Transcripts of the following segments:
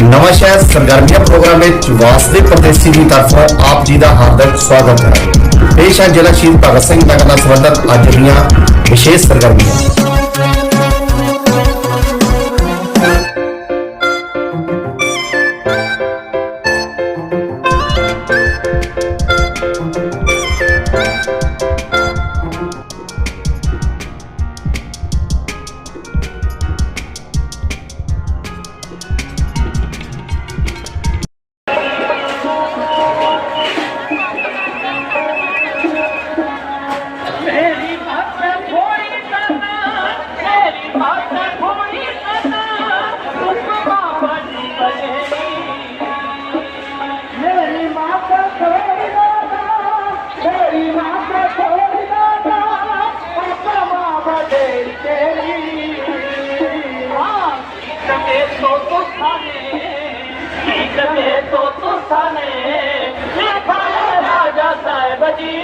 ਨਵਾਂ ਸ਼ਹਿਰ ਸਰਗਰਮੀਆਂ ਪ੍ਰੋਗਰਾਮ ਵਿੱਚ ਵਾਸਦੇ ਪ੍ਰਦੇਸ਼ੀ ਦੀ ਤਰਫੋਂ ਆਪ ਜੀ ਦਾ ਹਾਰਦਿਕ ਸਵਾਗਤ ਹੈ ਪੇਸ਼ ਹੈ ਜ਼ਿਲ੍ਹਾ ਸ਼ਹੀਦ ਭਗਤ ਸਿੰਘ ਨਗਰ ਨਾਲ ਸੰਬੰਧਿਤ ਅੱਜ ਦੀਆਂ ਵਿਸ਼ੇਸ਼ ਸਰਗਰਮੀਆਂ तो तो राजा साहिब जी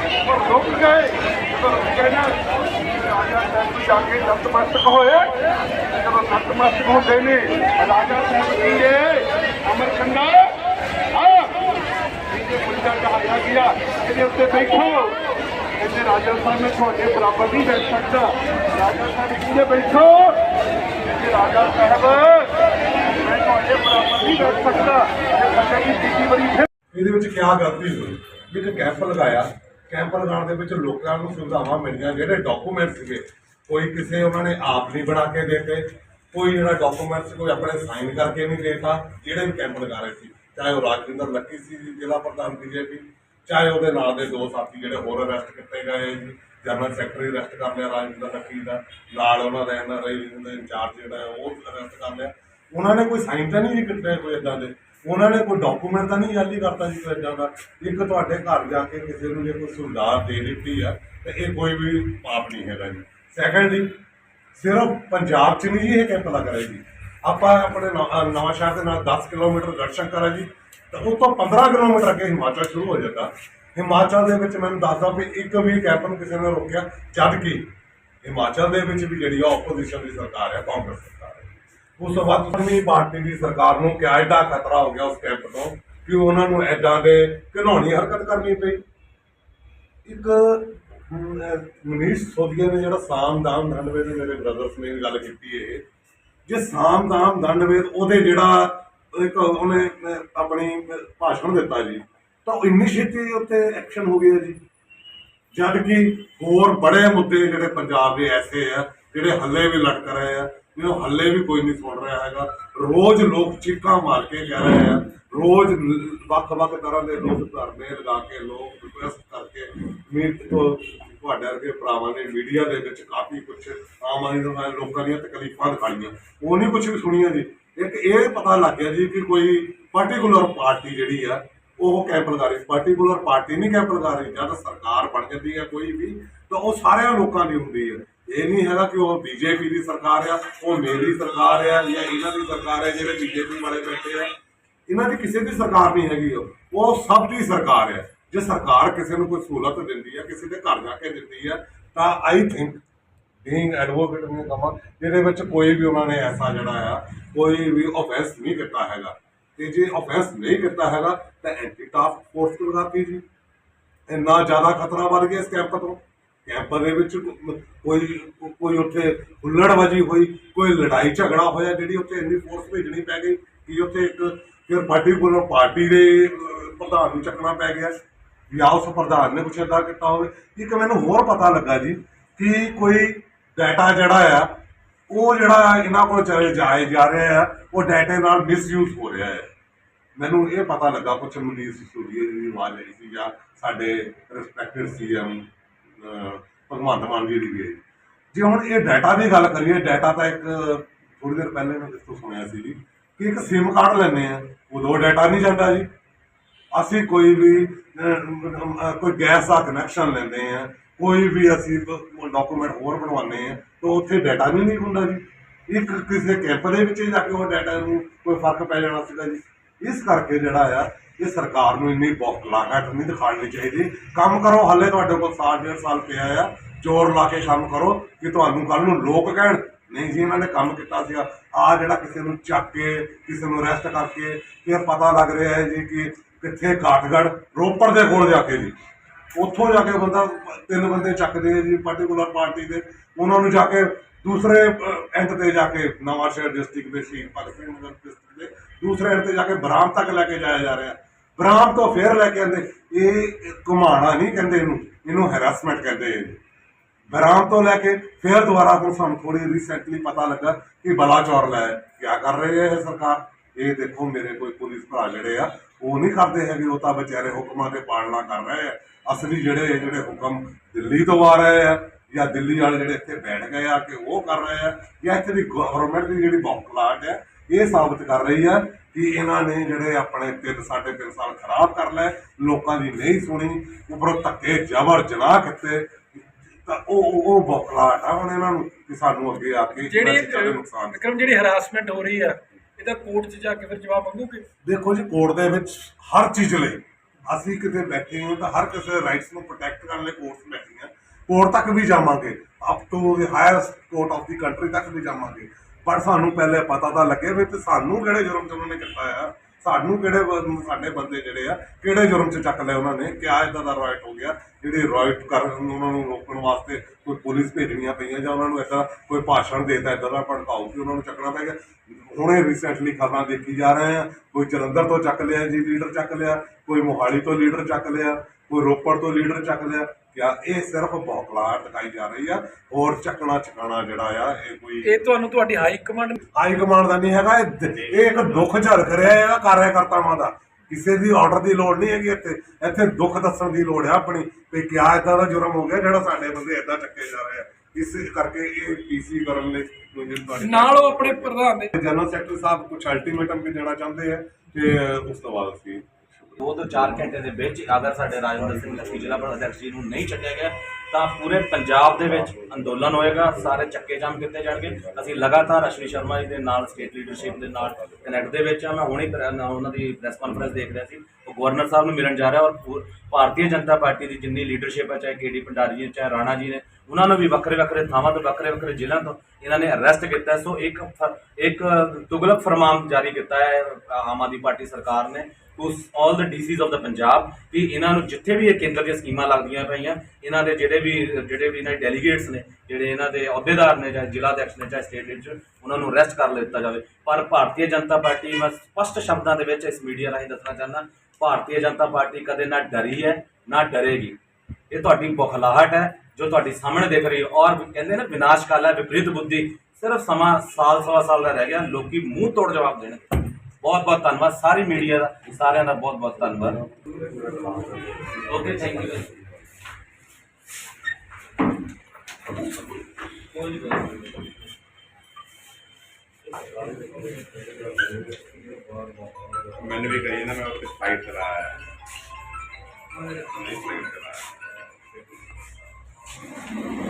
ਕਰਨ ਰੁਕ ਗਏ ਜਦੋਂ ਰਾਜਾ ਸਾਹਿਬ ਜਾ ਕੇ ਨਤਮਸਤਕ ਹੋਏ ਜਦੋਂ ਨਤਮਸਤਕ ਹੁੰਦੇ ਨੇ ਰਾਜਾ ਸਾਹਿਬ ਕਹਿੰਦੇ ਅਮਰ ਖੰਡਾ ਆ ਇਹਦੇ ਪੁੱਛਾ ਚਾਹਿਆ ਗਿਆ ਇਹਦੇ ਉੱਤੇ ਬੈਠੋ ਇਹਦੇ ਰਾਜਾ ਸਾਹਿਬ ਨੇ ਤੁਹਾਡੇ ਬਰਾਬਰ ਨਹੀਂ ਬੈਠ ਸਕਦਾ ਰਾਜਾ ਸਾਹਿਬ ਕਹਿੰਦੇ ਬੈਠੋ ਇਹਦੇ ਰਾਜਾ ਸਾਹਿਬ ਮੈਂ ਤੁਹਾਡੇ ਬਰਾਬਰ ਨਹੀਂ ਬੈਠ ਸਕਦਾ ਇਹ ਸਾਡੇ ਦੀ ਬੜੀ ਇਹਦੇ ਵਿੱਚ ਕੀ ਗਲਤੀ ਹੋਈ? ਇੱਕ ਕੈਂਪ ਲਗਾਇਆ ਕੈਂਪ ਲਗਾਉਣ ਦੇ ਵਿੱਚ ਲੋਕਾਂ ਨੂੰ ਸੁਵਿਧਾਵਾਂ ਮਿਲੀਆਂ, ਜਿਹੜੇ ਡਾਕੂਮੈਂਟ ਸੀਗੇ, ਕੋਈ ਕਿਸੇ ਉਹਨਾਂ ਨੇ ਆਪ ਨਹੀਂ ਬਣਾ ਕੇ ਦਿੱਤੇ, ਕੋਈ ਜਿਹੜਾ ਡਾਕੂਮੈਂਟਸ ਕੋਈ ਆਪਣੇ ਸਾਈਨ ਕਰਕੇ ਨਹੀਂ ਦੇਤਾ, ਜਿਹੜੇ ਵੀ ਕੈਂਪ ਲਗਾ ਰਹੇ ਸੀ, ਚਾਹੇ ਉਹ ਰਾਜਵਿੰਦਰ ਲੱਕੀ ਸੀ ਜ਼ਿਲ੍ਹਾ ਪ੍ਰਧਾਨ ਬੀਜੇਪੀ, ਚਾਹੇ ਉਹਦੇ ਨਾਲ ਦੇ ਦੋ ਸਾਥੀ ਜਿਹੜੇ ਹੋਰ ਅਰੈਸਟ ਕੀਤੇ ਗਏ ਜੀ ਜਨਰਲ ਸੈਕਟਰੀ ਅਰੈਸਟ ਕਰ ਲਿਆ ਰਾਜਵਿੰਦਰ ਲੱਕੀ ਦਾ, ਨਾਲ ਉਹਨਾਂ ਦਾ ਐਨਆਰਆਈ ਦਾ ਇੰਚਾਰਜ ਜਿਹੜਾ ਹੈ ਉਹ ਅਰੈਸਟ ਕਰ ਲਿਆ। ਉਹਨਾਂ ਨੇ ਕੋਈ ਸਾਈਨ ਤਾਂ ਨਹੀਂ ਜੀ ਕੀਤੇ ਕੋਈ ਇਦਾਂ ਦੇ? ਉਹਨਾਂ ਨੇ ਕੋਈ ਡਾਕੂਮੈਂਟ ਤਾਂ ਨਹੀਂ ਜਾਲੀ ਕਰਤਾ ਜੀ ਕੋਈ ਇਦਾਂ ਦਾ। ਇੱਕ ਤੁਹਾਡੇ ਘਰ ਜਾ ਕੇ ਕਿਸੇ ਨੂੰ ਜੇ ਕੋਈ ਸੁਵਿਧਾ ਦੇ ਦਿੱਤੀ ਆ, ਤੇ ਇਹ ਕੋਈ ਵੀ ਪਾਪ ਨਹੀਂ ਹੈਗਾ ਜੀ। ਸੈਕੰਡ ਸਿਰਫ ਪੰਜਾਬ 'ਚ ਨਹੀਂ ਜੀ ਇਹ ਕੈਂਪ ਲੱਗ ਰਿਹਾ ਜੀ। ਆਪਾਂ ਆਪਣੇ ਨੌ- ਨਵਾਂ ਸ਼ਹਿਰ ਦੇ ਨਾਲ 10 ਕਿਲੋਮੀਟਰ ਗੜਸ਼ੰਕਰ ਹੈ ਜੀ, ਤਾਂ ਉਹ ਤੋਂ 15 ਕਿਲੋਮੀਟਰ ਅੱਗੇ ਹਿਮਾਚਲ ਸ਼ੁਰੂ ਹੋ ਜਾਂਦਾ। ਹਿਮਾਚਲ ਦੇ ਵਿੱਚ ਮੈਨੂੰ ਦੱਸਦਾ ਵੀ ਇੱਕ ਵੀ ਕੈਂਪ ਨੂੰ ਕਿਸੇ ਨੇ ਰੋਕਿਆ, ਜਦ ਕਿ ਹਿਮਾਚਲ ਦੇ ਵਿੱਚ ਵੀ ਜਿਹੜੀ ਆ ਆਪੋਜੀਸ਼ਨ ਦੀ ਸਰਕਾਰ ਹੈ ਕਾਂਗਰਸ ਸਰਕਾਰ ਹੈ ਉਸ ਤੋਂ ਬਾਅਦ ਪੰਜਵੀਂ ਪਾਰਟੀ ਦੀ ਸਰਕਾਰ ਨੂੰ ਕਿਆ ਐਡਾ ਖਤਰਾ ਹੋ ਗਿਆ ਉਸ ਕੈਂਪ ਤੋਂ ਕਿ ਉਹਨਾਂ ਨੂੰ ਐਦਾਂ ਦੇ ਘਿਨੌਣੀ ਹਰਕਤ ਕਰਨੀ ਪਈ। ਇੱਕ ਅਮ, ਮਨੀਸ਼ ਸੋਦੀਆ ਨੇ ਜਿਹੜਾ ਸਾਮਦਾਨ ਦੰਡਵੇਦ ਮੇਰੇ ਬ੍ਰਦਰਸ ਨੇ ਗੱਲ ਕੀਤੀ ਹੈ ਜੇ ਸਾਮਦਾਨ ਦੰਡਵੇਦ ਉਹਦੇ ਜਿਹੜਾ ਇੱਕ ਉਹਨੇ ਆਪਣੀ ਭਾਸ਼ਣ ਦਿੱਤਾ ਜੀ ਤਾਂ ਉਹ ਇੰਨੀ ਛੇਤੀ ਉੱਤੇ ਐਕਸ਼ਨ ਹੋ ਗਿਆ ਜੀ। ਜਦ ਕਿ ਹੋਰ ਬੜੇ ਮੁੱਦੇ ਜਿਹੜੇ ਪੰਜਾਬ ਦੇ ਐਸੇ ਆ ਜਿਹੜੇ ਹੱਲੇ ਵੀ ਲਟਕ ਰਹੇ ਆ ਵੀ ਉਹ ਹੱਲੇ ਵੀ ਕੋਈ ਨਹੀਂ ਸੁਣ ਰਿਹਾ ਹੈਗਾ। ਰੋਜ਼ ਲੋਕ ਚੀਕਾਂ ਮਾਰ ਕੇ ਕਹਿ ਰਹੇ ਆ। ਰੋਜ਼ ਵੱਖ-ਵੱਖ ਤਰ੍ਹਾਂ ਦੇ ਲੋਕ ਧਰਨੇ ਲਗਾ ਕੇ ਲੋਕ ਰਿਕੁਐਸਟ ਕਰਕੇ ਮੀਟ ਤੁਹਾਡੇ ਵਰਗੇ ਭਰਾਵਾਂ ਨੇ ਮੀਡੀਆ ਦੇ ਵਿੱਚ ਕਾਫੀ ਕੁਝ ਆਮ ਆਦਮੀ ਲੋਕਾਂ ਦੀਆਂ ਤਕਲੀਫਾਂ ਦਿਖਾਈਆਂ। ਉਹ ਨਹੀਂ ਕੁਝ ਵੀ ਸੁਣੀਆਂ ਜੀ। ਇੱਕ ਇਹ ਪਤਾ ਲੱਗ ਗਿਆ ਜੀ ਕਿ ਕੋਈ ਪਾਰਟਿਕੂਲਰ ਪਾਰਟੀ ਜਿਹੜੀ ਆ, ਉਹ ਕੈਂਪ ਲਗਾ ਰਹੀ। ਪਾਰਟਿਕੂਲਰ ਪਾਰਟੀ ਨਹੀਂ ਕੈਂਪ ਲਗਾ ਰਹੀ। ਜਦ ਸਰਕਾਰ ਬਣ ਜਾਂਦੀ ਹੈ ਕੋਈ ਵੀ, ਤਾਂ ਉਹ ਸਾਰਿਆਂ ਲੋਕਾਂ ਦੀ ਹੁੰਦੀ ਹੈ ਇਹ ਨਹੀਂ ਹੈਗਾ ਕਿ ਉਹ ਬੀਜੇਪੀ ਦੀ ਸਰਕਾਰ ਆ, ਉਹ ਮੇਰੀ ਸਰਕਾਰ ਆ ਜਾਂ ਇਹਨਾਂ ਦੀ ਸਰਕਾਰ ਹੈ ਜਿਹੜੇ ਬੀਜੇਪੀ ਵਾਲੇ ਬੈਠੇ ਆ। ਇਹਨਾਂ ਦੀ ਕਿਸੇ ਦੀ ਸਰਕਾਰ ਨਹੀਂ ਹੈਗੀ ਉਹ। ਸਭ ਦੀ ਸਰਕਾਰ ਹੈ ਜੇ ਸਰਕਾਰ ਕਿਸੇ ਨੂੰ ਕੋਈ ਸਹੂਲਤ ਦਿੰਦੀ ਹੈ ਕਿਸੇ ਦੇ ਘਰ ਜਾ ਕੇ ਦਿੰਦੀ ਹੈ ਤਾਂ ਆਈ ਥਿੰਕ ਬੀਇੰਗ ਐਡਵੋਕੇਟ ਮੈਂ ਕਹਾਂ ਜਿਹਦੇ ਵਿੱਚ ਕੋਈ ਵੀ ਉਹਨਾਂ ਨੇ ਐਸਾ ਜਿਹੜਾ ਆ, ਕੋਈ ਵੀ ਆਫੈਂਸ ਨਹੀਂ ਕੀਤਾ ਹੈਗਾ। ਤੇ ਜੇ ਆਫੈਂਸ ਨਹੀਂ ਕੀਤਾ ਹੈਗਾ, ਤਾਂ ਐਂਟੀ ਟਾਸਕ ਫੋਰਸ ਲਗਾਤੀ ਜੀ। ਇੰਨਾ ਜ਼ਿਆਦਾ ਖਤਰਾ ਵੱਧ ਗਿਆ ਇਸ ਕੈਂਪ ਤੋਂ। ਕੈਂਪ ਦੇ ਵਿੱਚ ਕੋਈ ਕੋਈ ਉੱਥੇ ਹੁੱਲੜਬਾਜੀ ਹੋਈ, ਕੋਈ ਲੜਾਈ ਝਗੜਾ ਹੋਇਆ ਜਿਹੜੀ ਉੱਥੇ ਇੰਨੀ ਫੋਰਸ ਭੇਜਣੀ ਪੈ ਗਈ ਕਿ ਉੱਥੇ ਇੱਕ ਫਿਰ ਪਾਰਟੀਕੂਲਰ ਪਾਰਟੀ ਦੇ ਪ੍ਰਧਾਨ ਨੂੰ ਚੱਕਣਾ ਪੈ ਗਿਆ। ਜਾਂ ਉਸ ਪ੍ਰਧਾਨ ਨੇ ਕੁਛ ਏਦਾਂ ਕੀਤਾ ਹੋਵੇ। ਇੱਕ ਮੈਨੂੰ ਹੋਰ ਪਤਾ ਲੱਗਾ ਜੀ ਕਿ ਕੋਈ ਡਾਟਾ ਜਿਹੜਾ ਆ, ਉਹ ਜਿਹੜਾ ਇਹਨਾਂ ਕੋਲ ਚਲੇ ਜਾਏ, ਜਾ ਰਿਹਾ ਆ, ਉਹ ਡਾਟੇ ਨਾਲ ਮਿਸਯੂਜ਼ ਹੋ ਰਿਹਾ ਹੈ ਮੈਨੂੰ ਇਹ ਪਤਾ ਲੱਗਾ ਕੁਛ ਮਨੀਸ਼ ਸਿਸੋਦੀਆ ਜੀ ਦੀ ਆਵਾਜ਼ ਆਈ ਸੀ ਜਾਂ ਸਾਡੇ ਰਿਸਪੈਕਟਡ ਸੀਐਮ ਭਗਵੰਤ ਮਾਨ ਜੀ ਦੀ ਵੀ ਆਈ ਜੇ ਹੁਣ ਇਹ ਡਾਟਾ ਦੀ ਗੱਲ ਕਰੀਏ ਡਾਟਾ ਤਾਂ ਇੱਕ ਥੋੜੀ ਦੇਰ ਪਹਿਲੇ ਮੈਂ ਕਿਸ ਤੋਂ ਸੁਣਿਆ ਸੀ ਜੀ ਕਿ ਇੱਕ ਸਿਮ ਕਾਰਡ ਲੈਂਦੇ ਆ। ਉਦੋਂ ਡਾਟਾ ਨਹੀਂ ਜਾਂਦਾ ਜੀ। ਅਸੀਂ ਕੋਈ ਵੀ ਕੋਈ ਗੈਸ ਦਾ ਕਨੈਕਸ਼ਨ ਲੈਂਦੇ ਆ, ਕੋਈ ਵੀ ਅਸੀਂ ਡਾਕੂਮੈਂਟ ਹੋਰ ਬਣਵਾਉਂਦੇ ਆ, ਤਾਂ ਉੱਥੇ ਡਾਟਾ ਵੀ ਨਹੀਂ ਹੁੰਦਾ ਜੀ। ਇੱਕ ਕਿਸੇ ਕੈਂਪ ਦੇ ਵਿੱਚ ਜਾ ਕੇ ਉਹ ਡਾਟਾ ਨੂੰ ਕੋਈ ਫ਼ਰਕ ਪੈ ਜਾਣਾ ਸੀਗਾ ਜੀ। ਇਸ ਕਰਕੇ ਜਿਹੜਾ ਆ, ਇਹ ਸਰਕਾਰ ਨੂੰ ਇੰਨੀ ਬੌਖਲਾਹਟ ਨਹੀਂ ਦਿਖਾਉਣੀ ਚਾਹੀਦੀ। ਕੰਮ ਕਰੋ, ਹੱਲੇ ਤੁਹਾਡੇ ਕੋਲ ਸਾਲ ਡੇਢ ਸਾਲ ਪਿਆ ਆ। ਜ਼ੋਰ ਲਾ ਕੇ ਕੰਮ ਕਰੋ ਕਿ ਤੁਹਾਨੂੰ ਕੱਲ ਨੂੰ ਲੋਕ ਕਹਿਣ, ਨਹੀਂ ਜੀ, ਇਹਨਾਂ ਨੇ ਕੰਮ ਕੀਤਾ ਸੀਗਾ। ਆ ਜਿਹੜਾ ਕਿਸੇ ਨੂੰ ਚੱਕ ਕੇ, ਕਿਸੇ ਨੂੰ ਅਰੈਸਟ ਕਰਕੇ, ਫਿਰ ਪਤਾ ਲੱਗ ਰਿਹਾ ਹੈ ਜੀ ਕਿ ਕਿੱਥੇ ਕਾਠਗੜ ਰੋਪੜ ਦੇ ਕੋਲ ਜਾ ਕੇ ਜੀ। ਉੱਥੋਂ ਜਾ ਕੇ ਬੰਦਾ, ਤਿੰਨ ਬੰਦੇ ਚੱਕਦੇ ਆ ਜੀ ਪਾਰਟਿਕੂਲਰ ਪਾਰਟੀ ਦੇ। ਉਹਨਾਂ ਨੂੰ ਜਾ ਕੇ ਦੂਸਰੇ ਐਂਡ ਤੇ ਜਾ ਕੇ ਨਵਾਂ ਸ਼ਹਿਰ ਡਿਸਟ੍ਰਿਕਟ ਦੇ ਸ਼ਹੀਦ ਭਗਤ ਸਿੰਘ ਨਗਰ ਡਿਸਟ੍ਰਿਕਟ ਦੇ ਦੂਸਰੇ ਐਂਡ ਤੇ ਜਾ ਕੇ ਬਰਾਮ ਤੱਕ ਲੈ ਕੇ ਜਾਇਆ ਜਾ ਰਿਹਾ। ਬਰਾਮ ਤੋਂ ਫੇਰ ਲੈ ਕੇ ਆਂਦੇ, ਇਹ ਘੁਮਾਣਾ ਨਹੀਂ ਕਹਿੰਦੇ ਇਹਨੂੰ ਇਹਨੂੰ ਹੈਰੈਸਮੈਂਟ ਕਹਿੰਦੇ ਇਹਨੂੰ ਬਰਾਮ ਤੋਂ ਲੈ ਕੇ ਫਿਰ ਦੁਬਾਰਾ ਹੁਣ ਸਾਨੂੰ ਥੋੜੀ ਰੀਸੈਂਟਲੀ ਪਤਾ ਲੱਗਾ ਕਿ ਬਲਾਚੌਰ ਲੈ ਕੀ ਕਰ ਰਹੀ ਹੈ ਇਹ ਸਰਕਾਰ? ਇਹ ਦੇਖੋ ਮੇਰੇ ਕੋਈ ਪੁਲਿਸ ਭਰਾ ਜਿਹੜੇ ਆ, ਉਹ ਨਹੀਂ ਕਰਦੇ ਹੈਗੇ, ਉਹ ਤਾਂ ਵਿਚਾਰੇ ਹੁਕਮਾਂ ਦੇ ਪਾਲਣਾ ਕਰ ਰਹੇ ਆ। ਅਸਲੀ ਜਿਹੜੇ ਜਿਹੜੇ ਹੁਕਮ ਦਿੱਲੀ ਤੋਂ ਆ ਰਹੇ ਆ, ਜਾਂ ਦਿੱਲੀ ਵਾਲੇ ਜਿਹੜੇ ਇੱਥੇ ਬੈਠ ਗਏ ਆ, ਕਿ ਉਹ ਕਰ ਰਹੇ ਆ, ਜਾਂ ਇੱਥੇ ਦੀ ਗਵਰਨਮੈਂਟ ਦੀ ਜਿਹੜੀ ਬੌਕਲਾਟ ਹੈ ਇਹ ਸਾਬਤ ਕਰ ਰਹੀ ਆ ਕਿ ਇਹਨਾਂ ਨੇ ਜਿਹੜੇ ਆਪਣੇ ਤਿੰਨ ਸਾਢੇ ਤਿੰਨ ਸਾਲ ਖਰਾਬ ਕਰ ਲਏ ਲੋਕਾਂ ਦੀ ਨਹੀਂ ਸੁਣੀ ਉੱਪਰੋਂ ਧੱਕੇ ਜ਼ਬਰ ਜਨਾਹ ਕੀਤੇ। ਤਾਂ ਉਹ ਉਹ- ਬੌਖਲਾਹਟ ਆ ਹੁਣ ਇਹਨਾਂ ਨੂੰ ਕਿ ਸਾਨੂੰ ਅੱਗੇ ਆ ਕੇ ਜਿਹੜੀ ਨੁਕਸਾਨ ਵਿਕਰਮ ਜਿਹੜੀ ਹਰਾਸਮੈਂਟ ਹੋ ਰਹੀ ਆ ਇਹਦਾ ਕੋਰਟ 'ਚ ਜਾ ਕੇ ਫਿਰ ਜਵਾਬ ਮੰਗੂਗੇ? ਦੇਖੋ ਜੀ ਕੋਰਟ ਦੇ ਵਿੱਚ ਹਰ ਚੀਜ਼ ਲਈ ਅਸੀਂ ਕਿਤੇ ਬੈਠੇ ਹਾਂ ਤਾਂ ਹਰ ਕਿਸੇ ਦੇ ਰਾਈਟਸ ਨੂੰ ਪ੍ਰੋਟੈਕਟ ਕਰਨ ਲਈ ਕੋਰਟਸ ਬੈਠੇ ਹਾਂ ਕੋਰਟ ਤੱਕ ਵੀ ਜਾਵਾਂਗੇ up to the highest court of the country ਤੱਕ ਵੀ ਜਾਵਾਂਗੇ। ਪਰ ਸਾਨੂੰ ਪਹਿਲੇ ਪਤਾ ਤਾਂ ਲੱਗੇ ਵੀ ਤੇ ਸਾਨੂੰ ਕਿਹੜੇ ਜੁਰਮ 'ਚ ਉਹਨਾਂ ਨੇ ਕੀਤਾ ਆ। ਸਾਨੂੰ ਕਿਹੜੇ ਬ- ਸਾਡੇ ਬੰਦੇ ਜਿਹੜੇ ਆ, ਕਿਹੜੇ ਜੁਰਮ 'ਚ ਚੱਕ ਲਏ ਉਹਨਾਂ ਨੇ, ਕਿਆ ਇਦਾਂ ਦਾ ਰਾਈਟ ਹੋ ਗਿਆ, ਜਿਹੜੇ ਰਾਈਟ ਕਰਨ ਉਹਨਾਂ ਨੂੰ ਰੋਕਣ ਵਾਸਤੇ ਕੋਈ ਪੁਲਿਸ ਭੇਜਣੀਆਂ ਪਈਆਂ ਜਾਂ ਉਹਨਾਂ ਨੂੰ ਏਦਾਂ ਕੋਈ ਭਾਸ਼ਣ ਦੇਤਾ ਇਦਾਂ ਦਾ ਭੜਕਾਊ ਕਿ ਉਹਨਾਂ ਨੂੰ ਚੱਕਣਾ ਪੈ ਗਿਆ। ਹੁਣੇ ਰੀਸੈਂਟਲੀ ਖਬਰਾਂ ਦੇਖੀ ਜਾ ਰਹੇ ਆ, ਕੋਈ ਜਲੰਧਰ ਤੋਂ ਚੱਕ ਲਿਆ, ਜੀ ਲੀਡਰ ਚੱਕ ਲਿਆ, ਕੋਈ ਮੋਹਾਲੀ ਤੋਂ ਲੀਡਰ ਚੱਕ ਲਿਆ। ਕੋਈ ਰੋਪੜ ਤੋਂ ਲੀਡਰ ਚੱਕ ਲਿਆ ਕਿਆ ਇਹ ਸਿਰਫ ਬੌਖਲਾਹਟ ਦਿਖਾਈ ਜਾ ਰਹੀ ਆ। ਹੋਰ ਚੱਕਣਾ ਚਕਾਣਾ ਜਿਹੜਾ ਆ ਇਹ ਕੋਈ ਇਹ ਤੁਹਾਨੂੰ ਤੁਹਾਡੀ ਹਾਈ ਕਮਾਂਡ ਹਾਈ ਕਮਾਂਡ ਦਾ ਨਹੀਂ ਹੈਗਾ ਇਹ ਇੱਕ ਦੁੱਖ ਝਲਕ ਰਿਹਾ ਹੈ ਕਾਰਜਕਰਤਾਵਾਂ ਦਾ। ਕਿਸੇ ਦੀ ਆਰਡਰ ਦੀ ਲੋੜ ਨਹੀਂ ਹੈਗੀ ਇੱਥੇ। ਇੱਥੇ ਦੁੱਖ ਦੱਸਣ ਦੀ ਲੋੜ ਹੈ ਆਪਣੀ ਵੀ ਕਿਆ ਇਦਾਂ ਦਾ ਜੁਰਮ ਹੋ ਗਿਆ ਜਿਹੜਾ ਸਾਡੇ ਬੰਦੇ ਇਦਾਂ ਚੱਕੇ ਜਾ ਰਹੇ ਆ। ਇਸ ਕਰਕੇ ਇਹ ਪੀਸੀ ਕਰਨ ਲਈ ਨਾਲ ਉਹ ਆਪਣੇ ਪ੍ਰਧਾਨ ਦੇ ਜਨਰਲ ਸੈਕਟਰੀ ਸਾਹਿਬ ਕੁਝ ਅਲਟੀਮੇਟਮ ਵੀ ਦੇਣਾ ਚਾਹੁੰਦੇ ਆ ਤੇ ਉਸ ਤੋਂ ਬਾਅਦ ਅਸੀਂ ਦੋ ਤੋਂ ਚਾਰ ਘੰਟੇ ਦੇ ਵਿੱਚ ਅਗਰ ਸਾਡੇ ਰਾਜਿੰਦਰ ਸਿੰਘ ਲੱਖੀ ਜ਼ਿਲ੍ਹਾ ਪ੍ਰਧਾਨ ਜੀ ਨੂੰ ਨਹੀਂ ਛੱਡਿਆ ਗਿਆ, ਤਾਂ ਪੂਰੇ ਪੰਜਾਬ ਦੇ ਵਿੱਚ ਅੰਦੋਲਨ ਹੋਏਗਾ, ਸਾਰੇ ਚੱਕੇ ਜਾਮ ਕੀਤੇ ਜਾਣਗੇ। ਅਸੀਂ ਲਗਾਤਾਰ ਅਸ਼ਵਨੀ ਸ਼ਰਮਾ ਜੀ ਦੇ ਨਾਲ, ਸਟੇਟ ਲੀਡਰਸ਼ਿਪ ਦੇ ਨਾਲ ਕਨੈਕਟ ਦੇ ਵਿੱਚ ਆ ਮੈਂ ਹੁਣੇ ਉਹਨਾਂ ਦੀ ਪ੍ਰੈਸ ਕਾਨਫਰੰਸ ਦੇਖ ਰਿਹਾ ਸੀ। ਉਹ ਗਵਰਨਰ ਸਾਹਿਬ ਨੂੰ ਮਿਲਣ ਜਾ ਰਿਹਾ ਔਰ ਭਾਰਤੀ ਜਨਤਾ ਪਾਰਟੀ ਦੀ ਜਿੰਨੀ ਲੀਡਰਸ਼ਿਪ ਹੈ, ਚਾਹੇ ਕੇਡੀ ਭੰਡਾਰੀ ਜੀ ਚਾਹੇ ਰਾਣਾ ਜੀ ਨੇ, ਉਹਨਾਂ ਨੂੰ ਵੀ ਵੱਖਰੇ ਵੱਖਰੇ ਥਾਵਾਂ ਤੋਂ, ਵੱਖਰੇ ਵੱਖਰੇ ਜ਼ਿਲ੍ਹਿਆਂ ਤੋਂ ਇਹਨਾਂ ਨੇ ਅਰੈਸਟ ਕੀਤਾ। ਸੋ ਇੱਕ ਫ- ਇੱਕ ਤੁਗਲਕ ਫਰਮਾਨ ਜਾਰੀ ਕੀਤਾ ਹੈ, ਆਮ ਆਦਮੀ ਪਾਰਟੀ ਸਰਕਾਰ ਨੇ। To all the DCs of ਦਾ ਪੰਜਾਬ ਵੀ ਇਹਨਾਂ ਨੂੰ ਜਿੱਥੇ ਵੀ ਇਹ ਕੇਂਦਰ ਦੀਆਂ ਸਕੀਮਾਂ ਲੱਗਦੀਆਂ ਪਈਆਂ, ਇਹਨਾਂ ਦੇ ਜਿਹੜੇ ਵੀ ਜਿਹੜੇ ਵੀ ਇਹਨਾਂ ਦੇ ਡੈਲੀਗੇਟਸ ਨੇ, ਜਿਹੜੇ ਇਹਨਾਂ ਦੇ ਅਹੁਦੇਦਾਰ ਨੇ ਚਾਹੇ ਜ਼ਿਲ੍ਹਾ ਅਧਿਕਸ਼ ਨੇ ਚਾਹੇ ਸਟੇਟ ਵਿੱਚ ਉਹਨਾਂ ਨੂੰ ਅਰੈਸਟ ਕਰ ਲਿੱਤਾ ਜਾਵੇ। ਪਰ ਭਾਰਤੀ ਜਨਤਾ ਪਾਰਟੀ, ਮੈਂ ਸਪਸ਼ਟ ਸ਼ਬਦਾਂ ਦੇ ਵਿੱਚ ਇਸ ਮੀਡੀਆ ਰਾਹੀਂ ਦੱਸਣਾ ਚਾਹੁੰਦਾ, ਭਾਰਤੀ ਜਨਤਾ ਪਾਰਟੀ ਕਦੇ ਨਾ ਡਰੀ ਹੈ, ਨਾ ਡਰੇਗੀ। ਇਹ ਤੁਹਾਡੀ ਬੁਖਲਾਹਟ ਹੈ, ਜੋ ਤੁਹਾਡੀ ਸਾਹਮਣੇ ਦਿਖ ਰਹੀ ਹੈ, ਔਰ ਕਹਿੰਦੇ ਨਾ ਵਿਨਾਸ਼ ਕਾਲ ਹੈ, ਵਿਪਰੀਤ ਬੁੱਧੀ, ਸਿਰਫ ਸਮਾਂ, ਸਾਲ, ਸਵਾ ਸਾਲ ਦਾ ਰਹਿ ਗਿਆ, ਲੋਕੀ ਮੂੰਹ ਤੋੜ ਜਵਾਬ ਦੇਣਗੇ। ਬਹੁਤ ਬਹੁਤ ਧੰਨਵਾਦ ਸਾਰੀ ਮੀਡੀਆ ਦਾ ਸਾਰਿਆਂ ਦਾ ਬਹੁਤ ਬਹੁਤ ਧੰਨਵਾਦ ਓਕੇ ਥੈਂਕ ਯੂ ਮੈਨੂੰ ਵੀ ਕਹੀ ਨਾ ਮੈਂ ਉੱਥੇ ਫਾਈਟ ਕਰਾਇਆ ਨਹੀਂ ਫਾਈਟ ਕਰਾਇਆ ਇਹ